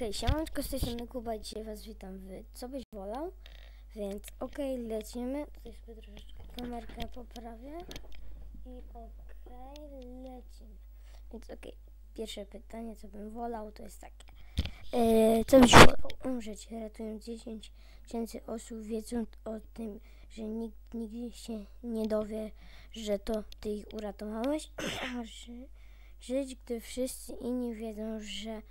Hej, siemanko, z tej strony Kuba dzisiaj was witam w Co byś wolał? Więc okej, lecimy. Tutaj sobie troszeczkę kamerkę poprawię. I okej, lecimy. Więc okej, pierwsze pytanie, co bym wolał, to jest takie. E, co byś wolał? Umrzeć ratując 10 tysięcy osób, wiedząc o tym, że nikt nigdy się nie dowie, że to ty ich uratowałeś? Ży- Żyć, gdy wszyscy inni wiedzą, że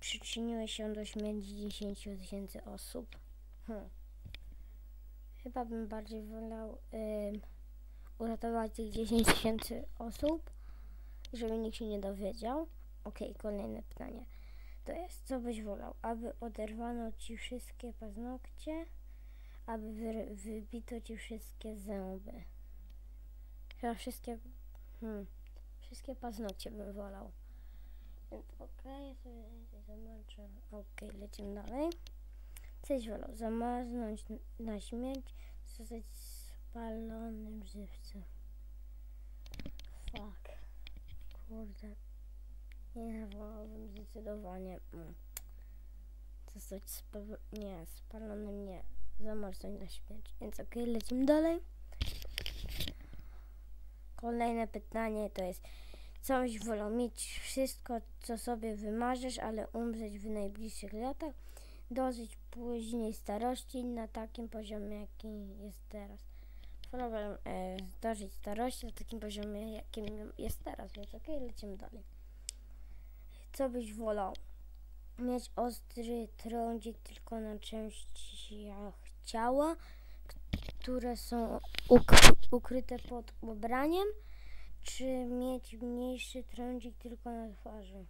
przyczyniłeś się do śmierci 10 tysięcy osób. Hmm. Chyba bym bardziej wolał uratować tych 10 tysięcy osób, żeby nikt się nie dowiedział. Okej, kolejne pytanie. To jest, co byś wolał? Aby oderwano ci wszystkie paznokcie, aby wy, wybito ci wszystkie zęby. Chyba wszystkie, hmm, wszystkie paznokcie bym wolał. Ja sobie zobaczę. Okej, lecimy dalej. Coś wolał zamaznąć n- na śmierć, zostać spalonym żywcem. Fuck. Kurde. Nie, wolałbym zdecydowanie. Mm. Zostać spa- nie, spalonym nie. Zamaznąć na śmierć. Więc okej, lecimy dalej. Kolejne pytanie to jest byś wolał mieć wszystko, co sobie wymarzysz, ale umrzeć w najbliższych latach, dożyć później starości na takim poziomie, jaki jest teraz. Wolałbym e, dożyć starości na takim poziomie, jakim jest teraz, więc okej, lecimy dalej. Co byś wolał? Mieć ostry trądzik tylko na częściach ciała, które są uk- ukryte pod ubraniem, czy mieć mniejszy trądzik tylko na twarzy?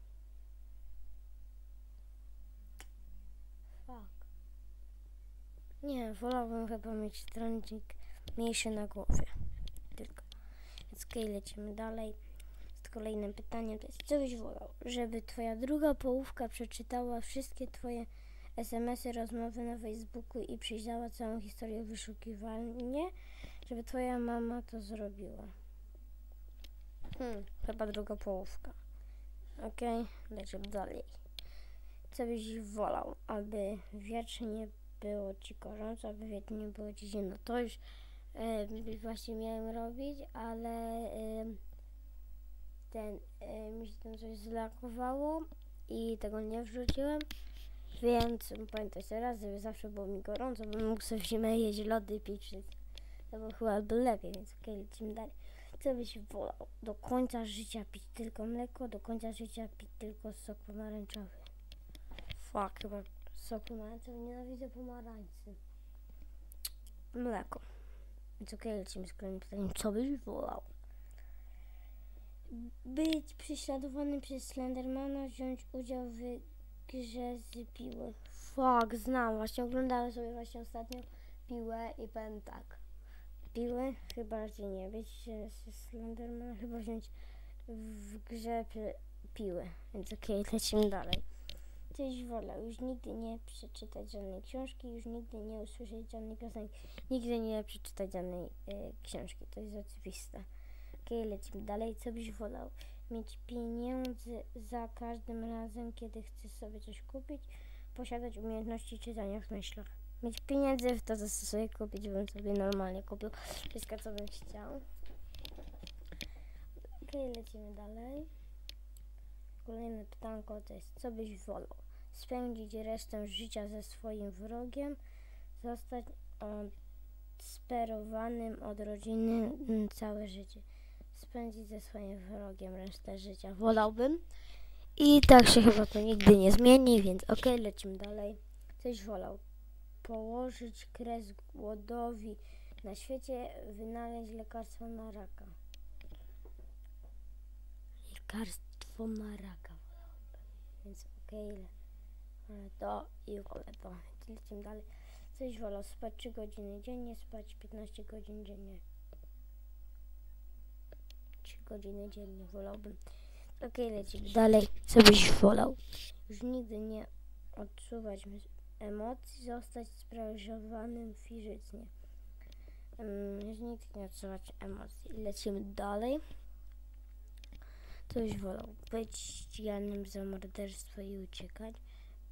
Fuck. Nie, wolałbym chyba mieć trądzik mniejszy na głowie. Tylko. Więc okej, lecimy dalej. Z kolejnym pytaniem to jest, co byś wolał? Żeby twoja druga połówka przeczytała wszystkie twoje SMS-y, rozmowy na Facebooku i przyjrzała całą historię wyszukiwania, żeby twoja mama to zrobiła. Hmm, chyba druga połówka. Okej, lecimy dalej. Co byś wolał, aby wiecznie było ci gorąco, aby wiecznie nie było ci zimno? To już e, właśnie miałem robić, ale e, ten, e, mi się tam coś zlakowało i tego nie wrzuciłem. Więc pamiętaj teraz, żeby zawsze było mi gorąco, bym mógł sobie zimę jeść lody pić. To by chyba lepiej, więc okej, lecimy dalej. Co byś wolał? Do końca życia pić tylko mleko, do końca życia pić tylko sok pomarańczowy. Fuck, chyba sok pomarańczowy. Nienawidzę pomarańcy. Mleko. Więc okej, lecimy z kolejnym pytaniem. Co byś wolał? Być prześladowany przez Slendermana, wziąć udział w grze z piły. Fuck, znam. Właśnie oglądałem sobie właśnie ostatnio piłę i powiem tak piły, chyba raczej nie być ze Slendermana, chyba wziąć w grze pi- piły, więc okej, lecimy dalej. Coś wolał, już nigdy nie przeczytać żadnej książki, już nigdy nie usłyszeć żadnej piosenki, nigdy nie przeczytać żadnej y, książki, to jest oczywiste. Okej, lecimy dalej, co byś wolał? Mieć pieniądze za każdym razem, kiedy chcesz sobie coś kupić, posiadać umiejętności czytania w myślach. Mieć pieniędzy to, sobie kupić, bym sobie normalnie kupił wszystko, co bym chciał. Okej, lecimy dalej. Kolejne pytanko to jest, co byś wolał? Spędzić resztę życia ze swoim wrogiem, zostać odsperowanym od rodziny mm, całe życie. Spędzić ze swoim wrogiem resztę życia. Wolałbym. I tak się chyba to nigdy nie zmieni, więc okej, lecimy dalej. Coś wolał położyć kres głodowi na świecie, wynaleźć lekarstwo na raka. Lekarstwo na raka wolałbym. Więc okej, wolę to i wolę to. Lecimy dalej. Coś wolał spać 3 godziny dziennie, spać 15 godzin dziennie. 3 godziny dziennie wolałbym. Okej, lecimy dalej. Co byś wolał? Już nigdy nie odczuwać mys- emocji, zostać sparaliżowanym fizycznie. Nigdy nie odczuwać emocji. Lecimy dalej. Byś wolał? Być ściganym za morderstwo i uciekać?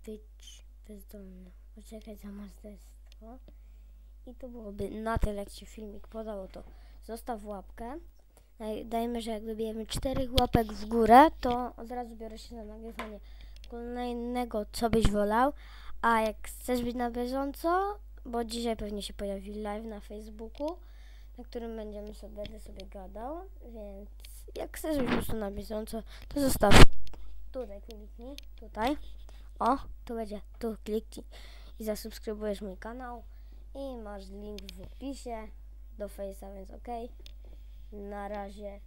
być bezdomny. Poczekaj za masterstwo. I to byłoby na tyle, jak Ci filmik podał, to zostaw łapkę. Daj- Dajmy, że jak dobijemy 4 łapek w górę, to od razu biorę się za nagrywanie kolejnego, co byś wolał. A jak chcesz być na bieżąco, bo dzisiaj pewnie się pojawi live na Facebooku, na którym będziemy sobie, będę sobie gadał, więc jak chcesz być po prostu na bieżąco, to zostaw tutaj kliknij, tutaj, o, tu będzie, tu kliknij i zasubskrybujesz mój kanał i masz link w opisie do Face'a, więc ok. Na razie,